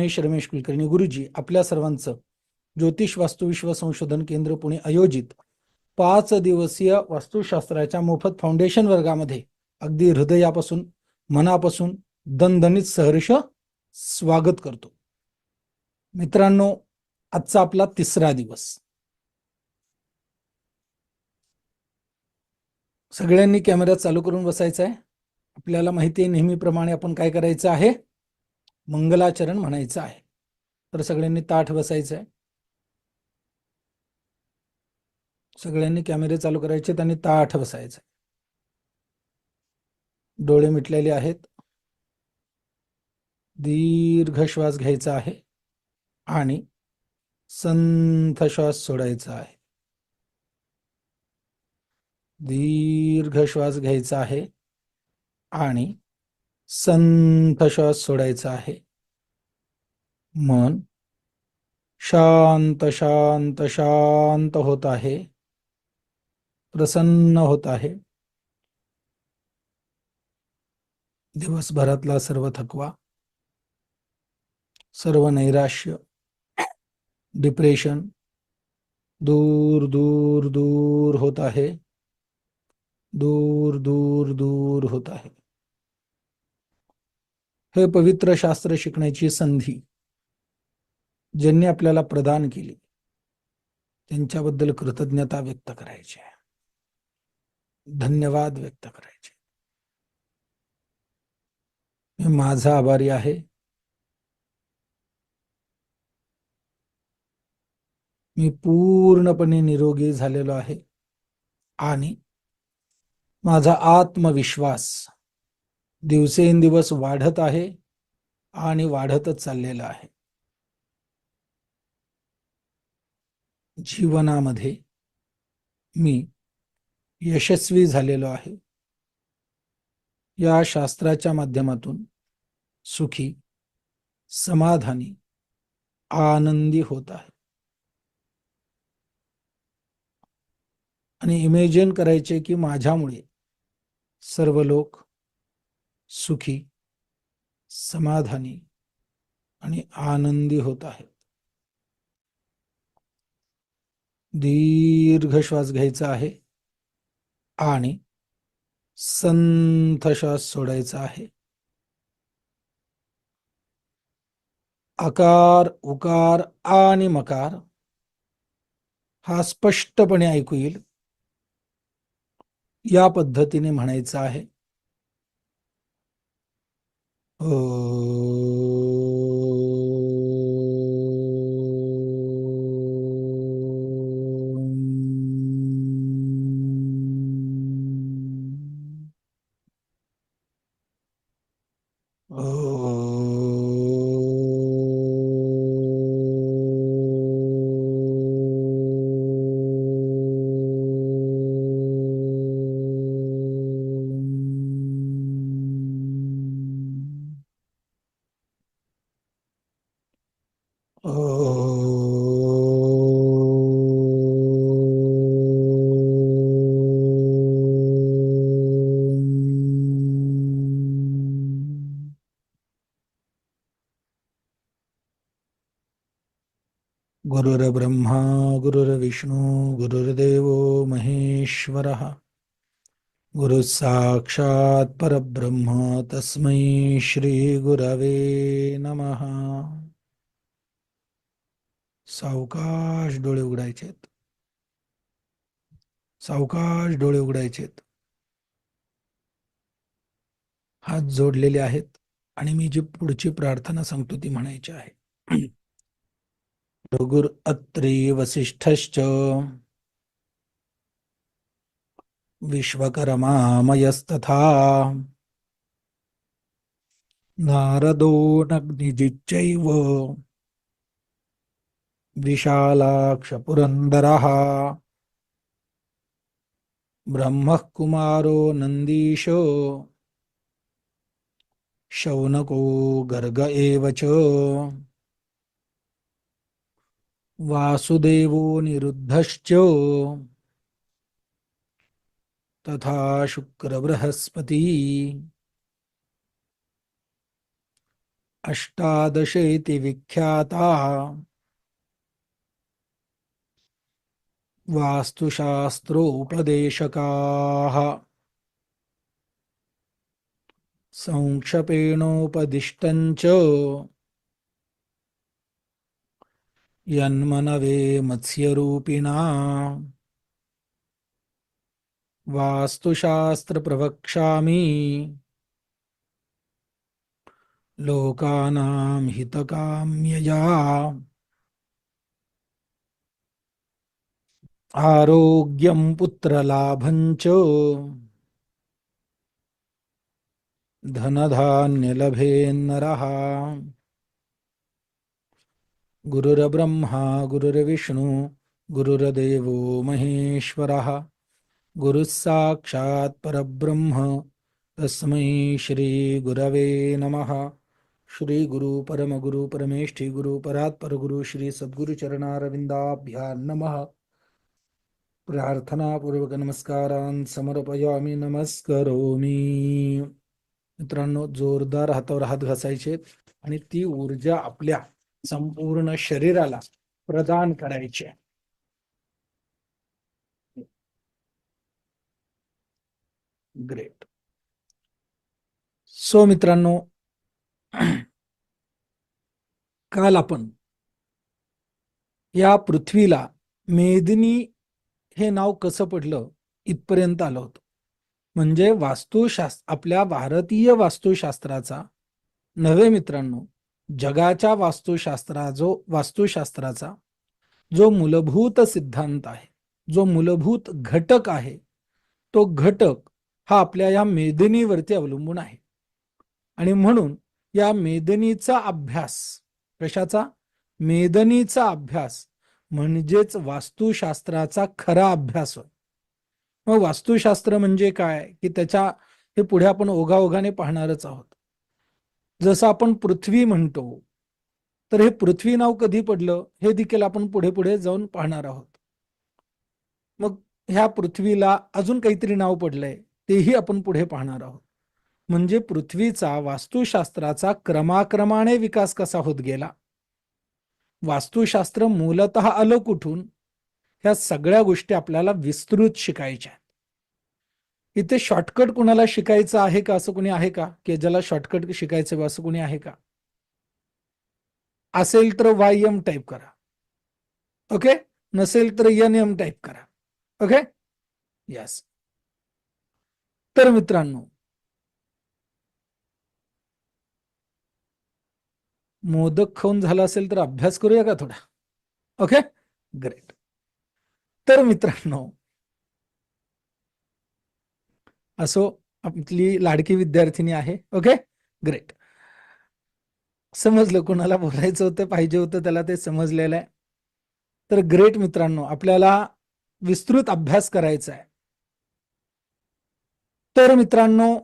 महेश रमेश कुलकर्णी गुरुजी आपल्या सर्वांचं ज्योतिष वास्तुविश्व संशोधन केंद्र पुणे आयोजित पाच दिवसीय वास्तुशास्त्राच्या मोफत फाउंडेशन वर्गामध्ये अगदी हृदयापासून मनापासून दणदणीत सहर्ष स्वागत करतो. मित्रांनो आजचा आपला तिसरा दिवस. सगळ्यांनी कॅमेरा चालू करून बसायचा आहे. आपल्याला माहिती आहे नेहमीप्रमाणे आपण काय करायचं आहे? मंगलाचरण म्हणायचं आहे. तर सगळ्यांनी ताठ बसायचं आहे. सगळ्यांनी कॅमेरे चालू करायचे आणि ताठ बसायचं डोळे मिटलेले आहेत. दीर्घ श्वास घ्यायचा आहे आणि संथ श्वास सोडायचा आहे. दीर्घ श्वास घ्यायचा आहे आणि संथ श्वास सोडायचा आहे. मन शांत शांत शांत होत आहे. प्रसन्न होत आहे. दिवसभरातला सर्व थकवा सर्व नैराश्य डिप्रेशन दूर दूर दूर होत आहे. दूर दूर दूर होत आहे. हे पवित्र शास्त्र शिकण्याची संधी ज्यांनी आपल्याला प्रदान केली त्यांच्याबद्दल कृतज्ञता व्यक्त करायची आहे. धन्यवाद व्यक्त करायचे. मी माझा आभारी आहे. मी पूर्णपणे निरोगी झालेलो आहे आणि माझा आत्मविश्वास दिवसेंदिवस वाढत आहे आणि वाढतच चाललेला आहे. जीवनामध्ये मी यशस्वी झालेलो आहे. या शास्त्राच्या माध्यमातून सुखी समाधानी आनंदी होत आहे. आणि इमेजिन करायचे की माझ्यामुळे सर्व लोक सुखी समाधानी आणि आनंदी होत आहेत. दीर्घ श्वास घ्यायचा आहे आणि संथ श्वास सोडायचा आहे. आकार उकार आणि मकार हा स्पष्टपणे ऐकू येईल. या पद्धतीने म्हणायचं आहे 呃。गुरुर्ब्रह्मा गुरुर्विष्णू गुरुर्देव महेश्वर। गुरु साक्षात् परब्रह्म तस्मै श्रीगुरवे नमः। सावकाश डोळे उघडायचेत। सावकाश डोळे उघडायचेत। हात जोडलेले आहेत आणि मी जी पुढची प्रार्थना सांगतो ती म्हणायची आहे. भृगुर अत्री वसिष्ठश्च विश्वकर्मामयस्तथा। नारदो नग्निजिच्चैव विशालाक्षपुरन्दरः। ब्रह्मः कुमारो नन्दीशो। शौनको गर्ग एव च। वासुदेवो निरुद्धश्च। तथा शुक्रबृहस्पती। अष्टादशेति विख्याताः। वास्तुशास्त्रोपदेशकाः। संक्षपेणोपदिष्टञ्च यन्मनवे मत्स्यरूपिणा। वास्तुशास्त्रप्रवक्ष्यामि। लोकानां हितकाम्यया आरोग्यं पुत्रलाभं च। धनधान्यलभेन्नरः। गुरुर्ब्रह्मा गुरुर्विष्णू गुरुर्देव महेश्वरः। गुरुः साक्षात् परब्रह्म तस्मै श्रीगुरवे नम। श्री गुरु परम गुरु परमेष्ठी गुरु परात् परगुरु श्री सद्गुरु चरणारविंदाभ्या नमः। नमस्कारान समर्पयामी नमस्करोमी। मित्रांनो जोरदार हातावर हात घासायचे आणि ती ऊर्जा आपल्या संपूर्ण शरीराला प्रदान करायचे. ग्रेट सो मित्रांनो काल आपण या पृथ्वीला मेदिनी हे नाव कसं पडलं इथपर्यंत आलो होतो. म्हणजे वास्तुशास्त्र आपल्या भारतीय वास्तुशास्त्राचा नव्हे मित्रांनो जगाच्या वास्तुशास्त्रा जो वास्तुशास्त्राचा जो मूलभूत सिद्धांत आहे जो मूलभूत घटक आहे तो घटक हा आपल्या या मेदिनीवरती अवलंबून आहे. आणि म्हणून या मेदनीचा अभ्यास कशाचा? मेदनीचा अभ्यास म्हणजेच वास्तुशास्त्राचा खरा अभ्यास होय. मग वास्तुशास्त्र म्हणजे काय? की त्याच्या हे पुढे आपण ओघाओघाने पाहणारच आहोत. जसं आपण पृथ्वी म्हणतो तर हे पृथ्वी नाव कधी पडलं हे देखील आपण पुढे पुढे जाऊन पाहणार आहोत. मग ह्या पृथ्वीला अजून काहीतरी नाव पडलंय तेही आपण पुढे पाहणार आहोत. म्हणजे पृथ्वीचा वास्तुशास्त्राचा क्रमाक्रमाने विकास कसा होत गेला? वास्तुशास्त्र मूलत आलं कुठून? ह्या सगळ्या गोष्टी आपल्याला विस्तृत शिकायच्या इथे शॉर्टकट कुणाला शिकायचं आहे का? असं कोणी आहे का? की ज्याला शॉर्टकट शिकायचं असं कोणी आहे का? असेल तर वाय एम टाईप करा. ओके नसेल तर एन एम टाईप करा. ओके यस तर मित्रांनो मोदक खाऊन झाला असेल तर अभ्यास करूया का थोडा? ओके ग्रेट तर मित्रांनो असो आपली लाडकी विद्यार्थिनी आहे. ओके ग्रेट समजलं कोणाला बोलायचं होतं पाहिजे होतं त्याला ते समजलेलं आहे. तर ग्रेट मित्रांनो आपल्याला विस्तृत अभ्यास करायचा आहे. तर मित्रांनो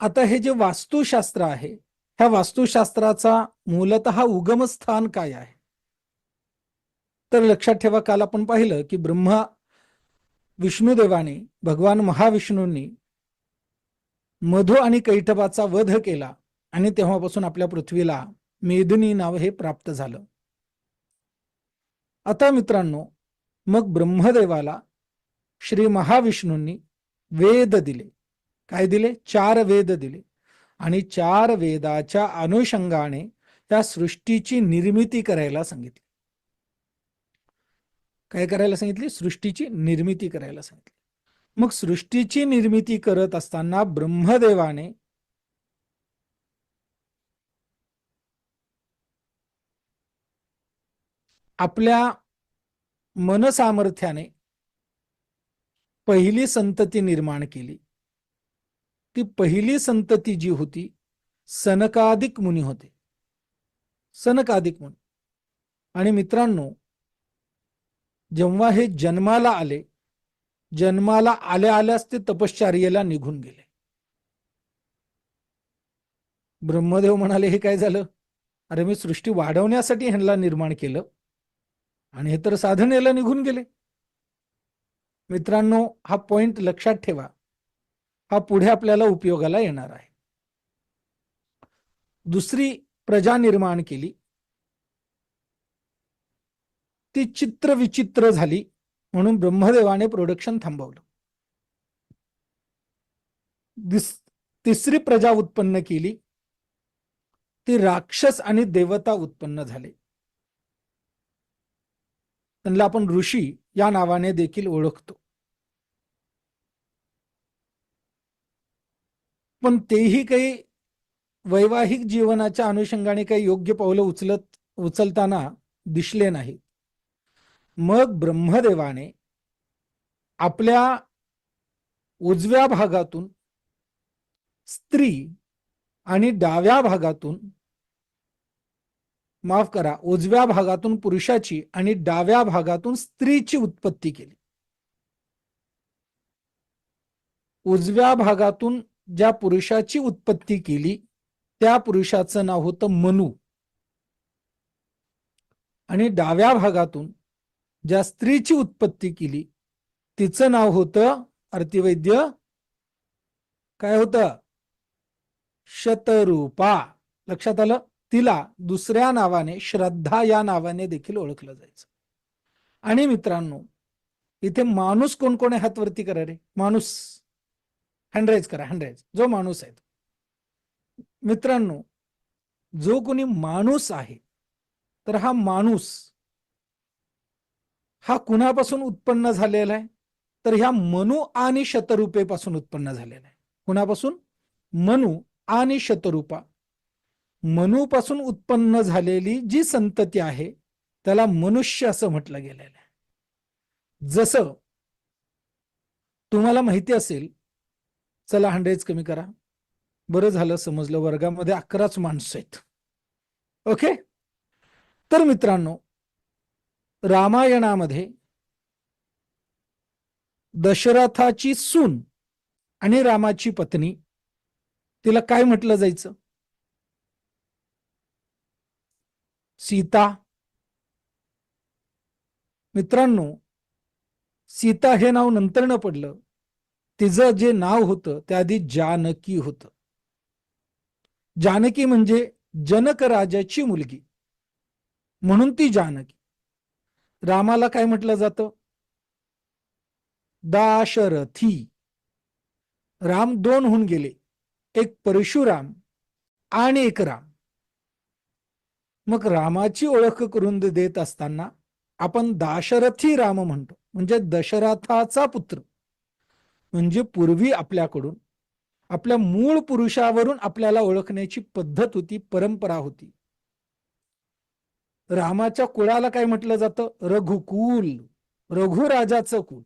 आता हे जे वास्तुशास्त्र आहे ह्या वास्तुशास्त्राचा मूलत उगमस्थान काय आहे? तर लक्षात ठेवा काल आपण पाहिलं की ब्रह्मा विष्णुदेवाने भगवान महाविष्णूंनी मधु आणि कैटबाचा वध केला आणि तेव्हापासून आपल्या पृथ्वीला मेदिनी नाव हे प्राप्त झालं. आता मित्रांनो मग ब्रह्मदेवाला श्री महाविष्णूंनी वेद दिले. काय दिले? चार वेद दिले. आणि चार वेदाच्या अनुषंगाने त्या सृष्टीची निर्मिती करायला सांगितली. काय करायला सांगितली? सृष्टीची निर्मिती करायला सांगितली. मग सृष्टीची निर्मिती करत असताना ब्रह्मदेवाने आपल्या मनसामर्थ्याने पहिली संतती निर्माण केली. ती पहिली संतती जी होती सनकादिक मुनी होते. सनकादिक मुनी. आणि मित्रांनो जेव्हा हे जन्माला आले जन्माला आल्या आल्याच ते तपश्चार्येला निघून गेले. ब्रह्मदेव म्हणाले हे काय झालं? अरे मी सृष्टी वाढवण्यासाठी ह्यांना निर्माण केलं आणि हे तर साधनेला निघून गेले. मित्रांनो हा पॉइंट लक्षात ठेवा. हा पुढे आपल्याला उपयोगाला येणार आहे. दुसरी प्रजा निर्माण केली. ती चित्र विचित्र झाली म्हणून ब्रह्मदेवाने प्रोडक्शन थांबवलं. तिसरी प्रजा उत्पन्न केली. ती राक्षस आणि देवता उत्पन्न झाले. त्यांना आपण ऋषी या नावाने देखील ओळखतो. पण तेही काही वैवाहिक जीवनाच्या अनुषंगाने काही योग्य पावलं उचलत उचलताना दिसले नाही मग ब्रह्मदेवाने आपल्या उजव्या भागातून स्त्री आणि डाव्या भागातून माफ करा उजव्या भागातून पुरुषाची आणि डाव्या भागातून स्त्रीची उत्पत्ती केली. उजव्या भागातून ज्या पुरुषाची उत्पत्ती केली त्या पुरुषाचं नाव होतं मनु. आणि डाव्या भागातून ज्या स्त्रीची उत्पत्ती केली तिचं नाव होतं अर्तिवैद्य काय होतं? शतरूपा. लक्षात आलं? तिला दुसऱ्या नावाने श्रद्धा या नावाने देखील ओळखलं जायचं. आणि मित्रांनो इथे माणूस कोण कोण आहे हातवरती करा रे? माणूस. हँडराईज करा हँडराईज जो माणूस आहे मित्रांनो जो कोणी माणूस आहे तर हा माणूस हा कुणापासून उत्पन्न झालेला आहे? तर ह्या मनु आणि शतरूपेपासून उत्पन्न झालेला आहे. कुणापासून? मनु आणि शतरूपा. मनूपासून उत्पन्न झालेली जी संतती आहे त्याला मनुष्य असं म्हटलं गेलेलं आहे. जसं तुम्हाला माहिती असेल चला हंड्रेज कमी करा. बरं झालं समजलं वर्गामध्ये अकराच माणसं आहेत. ओके? तर मित्रांनो रामायणामध्ये दशरथाची सून आणि रामाची पत्नी तिला काय म्हटलं जायचं? सीता. मित्रांनो सीता हे नाव नंतर न पडलं तिचं जे नाव होतं त्याआधी जानकी होतं. जानकी म्हणजे जनक राजाची मुलगी. म्हणून ती जानकी. रामाला काय म्हटलं जातं? दाशरथी. राम दोन होऊन गेले. एक परशुराम आणि एक राम. मग रामाची ओळख करून देत असताना आपण दाशरथी राम म्हणतो. म्हणजे दशरथाचा पुत्र. म्हणजे पूर्वी आपल्याकडून आपल्या मूळ पुरुषावरून आपल्याला ओळखण्याची पद्धत होती परंपरा होती. रामाच्या कुळाला काय म्हटलं जातं? रघुकुल. रघुराजाचं कुल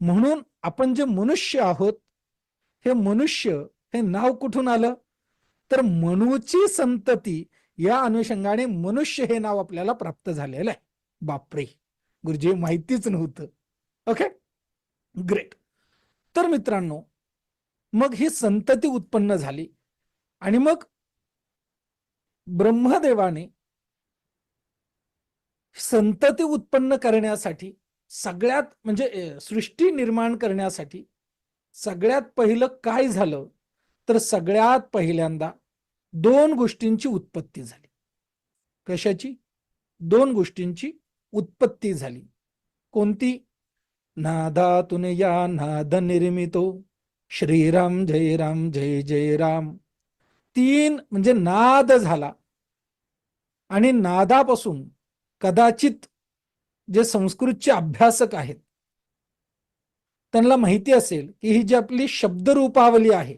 म्हणून आपण जे मनुष्य आहोत हे मनुष्य हे नाव कुठून आलं? तर मनूची संतती या अनुषंगाने मनुष्य हे नाव आपल्याला प्राप्त झालेलं आहे. बापरे! गुरुजी माहितीच नव्हतं. ओके? ग्रेट तर मित्रांनो मग ही संतती उत्पन्न झाली आणि मग ब्रह्मदेवाने संतती उत्पन्न करण्यासाठी सगळ्यात म्हणजे सृष्टी निर्माण करण्यासाठी सगळ्यात पहिलं काय झालं? तर सगळ्यात पहिल्यांदा दोन गोष्टींची उत्पत्ती झाली. कशाची? दोन गोष्टींची उत्पत्ती झाली. कोणती? नादातून या नाद निर्मितो. श्रीराम जय राम जय जय राम. तीन म्हणजे नाद झाला. आणि नादापासून कदाचित जे संस्कृतचे अभ्यासक आहेत त्यांना माहिती असेल की ही जी आपली शब्दरूपावली आहे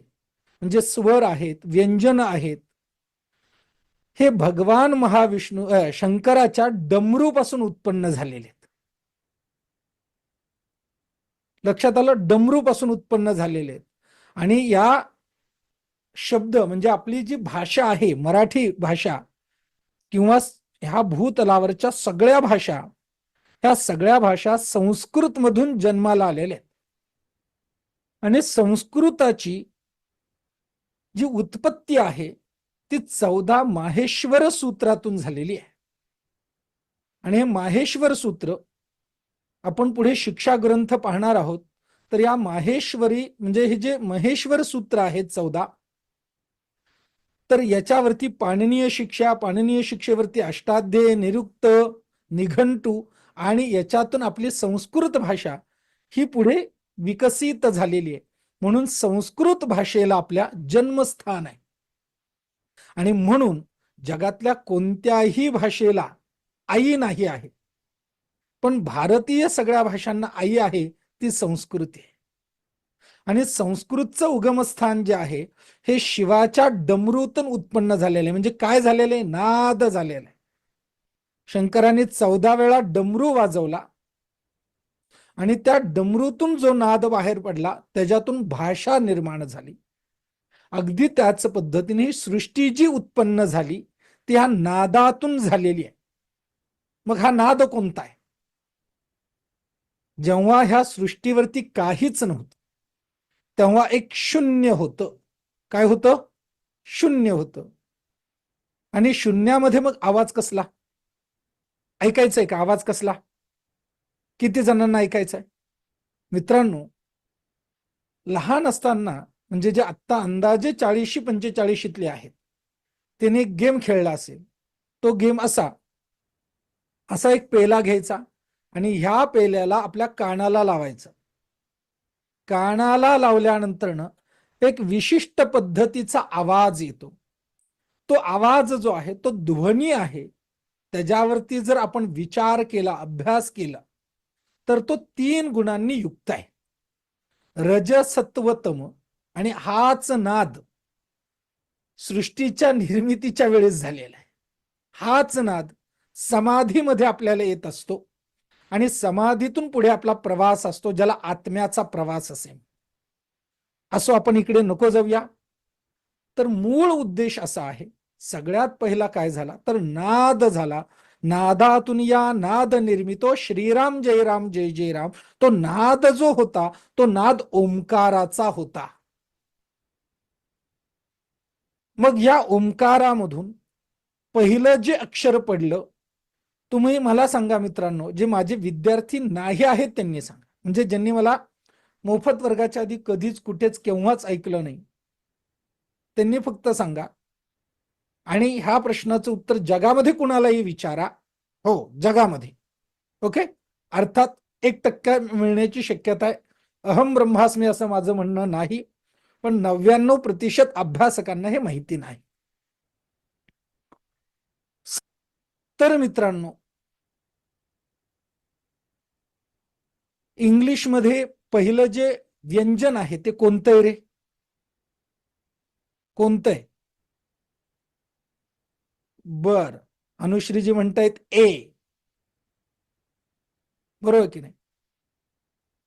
म्हणजे स्वर आहेत व्यंजन आहेत हे भगवान महाविष्णू शंकराच्या डमरूपासून उत्पन्न झालेले आहेत. लक्षात आलं? डमरूपासून उत्पन्न झालेले आहेत. आणि या शब्द म्हणजे आपली जी भाषा आहे मराठी भाषा किंवा ह्या भूतलावरच्या सगळ्या भाषा ह्या सगळ्या भाषा संस्कृत मधून जन्माला आलेल्या आहेत. आणि संस्कृताची जी उत्पत्ती आहे ती चौदा माहेश्वर सूत्रातून झालेली आहे. आणि हे माहेश्वर सूत्र आपण पुढे शिक्षा ग्रंथ पाहणार आहोत. तर या माहेश्वरी म्हणजे हे जे महेश्वर सूत्र आहेत चौदा तर याच्यावरती पाणनीय शिक्षा पाणनीय शिक्षेवरती अष्टाध्याय निरुक्त निघंटू आणि याच्यातून आपली संस्कृत भाषा ही पुढे विकसित झालेली आहे. म्हणून संस्कृत भाषेला आपल्या जन्मस्थान आहे. आणि म्हणून जगातल्या कोणत्याही भाषेला आई नाही आहे. पण भारतीय सगळ्या भाषांना आई आहे ती संस्कृती आहे. आणि संस्कृतचं उगमस्थान जे आहे हे शिवाच्या डमरूतून उत्पन्न झालेलं आहे. म्हणजे काय झालेलं आहे? नाद झालेलं आहे. शंकराने चौदा वेळा डमरू वाजवला आणि त्या डमरूतून जो नाद बाहेर पडला त्याच्यातून भाषा निर्माण झाली. अगदी त्याच पद्धतीने ही सृष्टी जी उत्पन्न झाली ती ह्या नादातून झालेली आहे. मग हा नाद कोणता आहे? जेव्हा ह्या सृष्टीवरती काहीच नव्हतं. तेव्हा एक शून्य होतं. काय होतं? शून्य होतं. आणि शून्यामध्ये मग आवाज कसला? ऐकायचंय का? आवाज कसला? किती जणांना ऐकायचाय? मित्रांनो लहान असताना म्हणजे जे आत्ता अंदाजे चाळीशी पंचेचाळीशीतले आहेत त्याने एक गेम खेळला असेल. तो गेम असा. असा एक पेला घ्यायचा आणि ह्या पेल्याला आपल्या कानाला लावायचा. कानाला लावल्यानंतरनं एक विशिष्ट पद्धतीचा आवाज येतो. तो आवाज जो आहे तो ध्वनी आहे. त्याच्यावरती जर आपण विचार केला अभ्यास केला तर तो तीन गुणांनी युक्त आहे. रजसत्वतम आणि हाच नाद सृष्टीच्या निर्मितीच्या वेळेस झालेला आहे. हाच नाद समाधीमध्ये आपल्याला येत असतो. आणि समाधीतून पुढे आपला प्रवास असतो ज्याला आत्म्याचा प्रवास असेल. असो आपण इकडे नको जाऊया. तर मूळ उद्देश असा आहे सगळ्यात पहिला काय झाला? तर नाद झाला. नादातून या नाद निर्मितो श्रीराम जय राम जय जय राम. तो नाद जो होता तो नाद ओंकाराचा होता. मग या ओंकारामधून पहिलं जे अक्षर पडलं तुम्ही मला सांगा मित्रांनो जे माझे विद्यार्थी नाही आहेत त्यांनी सांगा. म्हणजे ज्यांनी मला मोफत वर्गाच्या आधी कधीच कुठेच केव्हाच ऐकलं नाही त्यांनी फक्त सांगा. आणि ह्या प्रश्नाचं उत्तर जगामध्ये कुणालाही विचारा. हो जगामध्ये. ओके? अर्थात एक टक्का मिळण्याची शक्यता आहे. अहम ब्रह्मास्मी असं माझं म्हणणं नाही पण नव्याण्णव प्रतिशत अभ्यासकांना हे माहिती नाही. तर मित्रांनो इंग्लिशमध्ये पहिलं जे व्यंजन आहे ते कोणतंय रे? कोणतंय? बर. अनुश्रीजी म्हणतायत ए. बरोबर की नाही?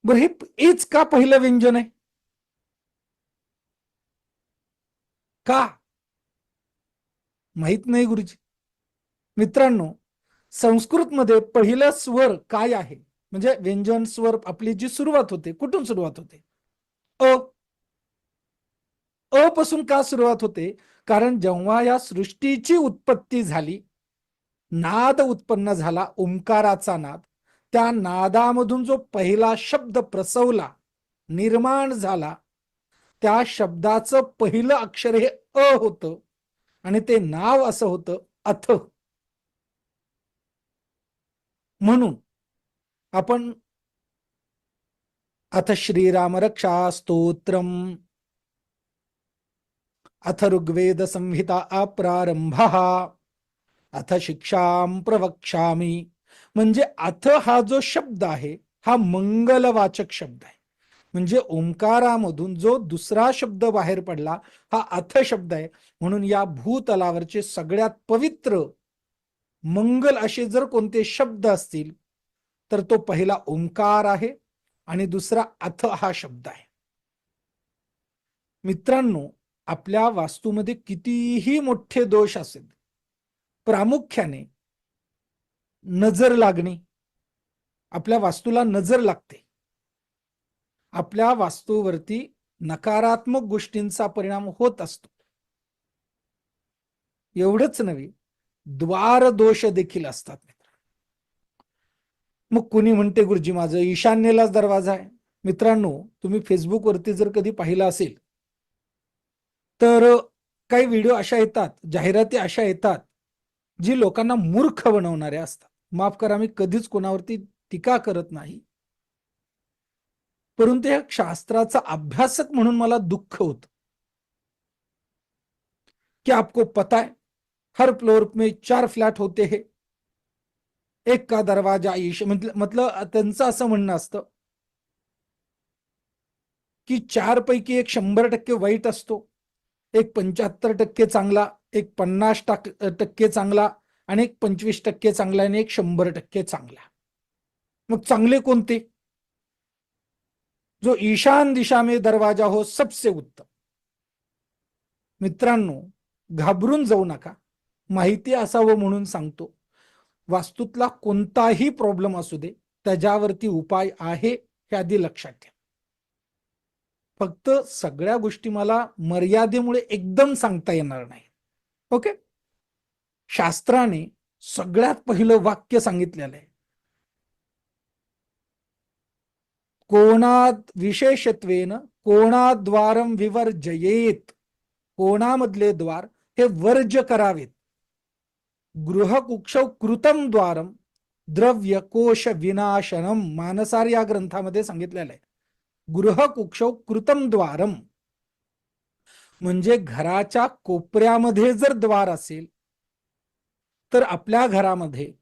बरं हे एच का पहिलं व्यंजन आहे? का? माहीत नाही गुरुजी. मित्रांनो संस्कृतमध्ये पहिलं स्वर काय आहे? म्हणजे व्यंजन आपली जी सुरुवात होते कुठून सुरुवात होते? अ. अ पासून का सुरुवात होते? कारण जेव्हा या सृष्टीची उत्पत्ती झाली नाद उत्पन्न झाला ओंकाराचा नाद त्या नादामधून जो पहिला शब्द प्रसवला निर्माण झाला त्या शब्दाचं पहिलं अक्षर हे अ होतं आणि ते नाव असं होतं अथ. म्हणून आपण अथ श्रीराम रक्षा स्तोत्रम अथ ऋग्वेद संहिता अप्रारंभ अथ शिक्षा प्रवक्षामी म्हणजे अथ हा जो शब्द आहे हा मंगलवाचक शब्द आहे। म्हणजे ओंकारामधून जो दुसरा शब्द बाहेर पडला हा अथ शब्द आहे। म्हणून या भूतलावरचे सगळ्यात पवित्र मंगल असे जर कोणते शब्द असतील तर तो पहिला ओंकार आहे आणि दुसरा अथ हा शब्द आहे. मित्रांनो आपल्या वास्तूमध्ये कितीही मोठे दोष असेल प्रामुख्याने नजर लागणे आपल्या वास्तूला नजर लागते. आपल्या वास्तूवरती नकारात्मक गोष्टींचा परिणाम होत असतो. एवढंच नव्हे द्वार दोष देखील असतात. मग कुणी म्हणते गुरुजी माझं ईशान्येलाच दरवाजा आहे. मित्रांनो तुम्ही फेसबुकवरती जर कधी पाहिलं असेल तर काही व्हिडिओ अशा येतात जाहिराती अशा येतात जी लोकांना मूर्ख बनवणाऱ्या असतात. माफ करा मी कधीच कोणावरती टीका करत नाही. परंतु या शास्त्राचा अभ्यासक म्हणून मला दुःख होत. की आपको पता है हर फ्लोर में चार फ्लॅट होते हैं. एक का दरवाजा ईश मतलब त्यांचं असं म्हणणं असतं की चार पैकी एक शंभर टक्के वाईट असतो एक पंच्याहत्तर टक्के चांगला एक पन्नास टक टक्के चांगला आणि एक पंचवीस टक्के चांगला आणि एक शंभर टक्के चांगला. मग चांगले कोणते? जो ईशान दिशा में दरवाजा हो सबसे उत्तम. मित्रांनो घाबरून जाऊ नका. माहिती असावं म्हणून सांगतो. वास्तूतला कोणताही प्रॉब्लेम असू दे त्याच्यावरती उपाय आहे हे आधी लक्षात घ्या. फक्त सगळ्या गोष्टी मला मर्यादेमुळे एकदम सांगता येणार नाही. ओके? शास्त्राने सगळ्यात पहिलं वाक्य सांगितलेलं आहे. कोणात विशेषत्वेन कोणाद्वारम विवर्जयेत. कोणामधले द्वार हे वर्ज करावेत. गृहकुक्षौ कृतम द्वारम द्रव्य कोश विनाशनम मानसार या ग्रंथामध्ये सांगितलेलं आहे. गृहकुक्षौ कृतम द्वारम म्हणजे घराच्या कोपऱ्यामध्ये जर द्वार असेल तर आपल्या घरामध्ये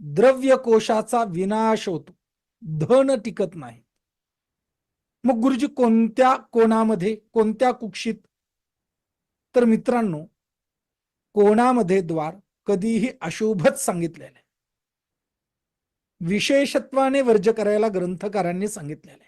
द्रव्य कोशाचा विनाश होतो. धन टिकत नाही. मग गुरुजी कोणत्या कोणामध्ये कोणत्या कुक्षित? तर मित्रांनो कोणामध्ये द्वार? कधीही अशुभच सांगितलेलं आहे. विशेषत्वाने वर्ज करायला ग्रंथकारांनी सांगितलेलं आहे.